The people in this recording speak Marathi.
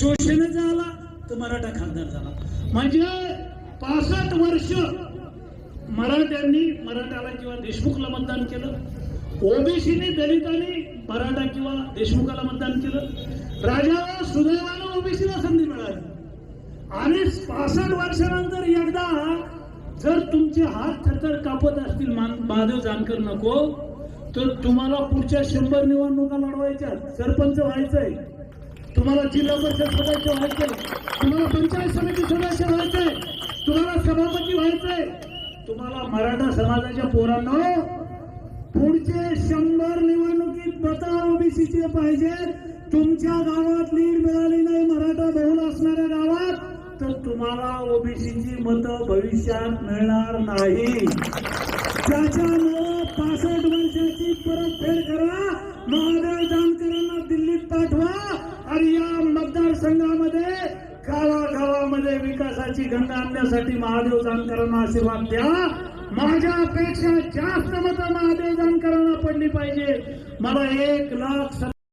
शोषण आला तर मराठा खासदार झाला. म्हणजे पासष्ट वर्ष मराठ्यांनी मराठाला किंवा देशमुखला मतदान केलं. ओबीसीने दलितांनी मराठा किंवा देशमुखाला मतदान केलं. राजाला सुदैवानं ओबीसीला संधी मिळाली. आणि पासष्ट वर्षानंतर एकदा जर तुमचे हात थरथर कापत असतील मान- महादेव जानकर नको तर तुम्हाला पुढच्या शंभर निवडणुका लढवायच्या सरपंच व्हायचंय. तुम्हाला जिल्हा परिषद सदस्य व्हायचंय तुम्हाला पंचायत समिती सदस्य व्हायचंय तुम्हाला सभापती व्हायचंय तुम्हाला मराठा समाजाच्या पोरांना पुढचे शंभर निवडणुकीत बता ओबीसीचे पाहिजे. तुमच्या गावात लीड मिळाली नाही मराठा बहुल असणाऱ्या गावात तर तुम्हाला ओबीसीची मतं भविष्यात मिळणार नाही. त्याच्यामुळं पासष्ट वर्षाची परतफेड करा. महादेव दिल्लीत पाठवा आणि या मतदारसंघामध्ये गावागावामध्ये विकासाची गंगा आणण्यासाठी महादेव जानकरांना आशीर्वाद द्या. माझ्यापेक्षा जास्त मतं महादेव जानकरांना पडली पाहिजे. मला एक लाख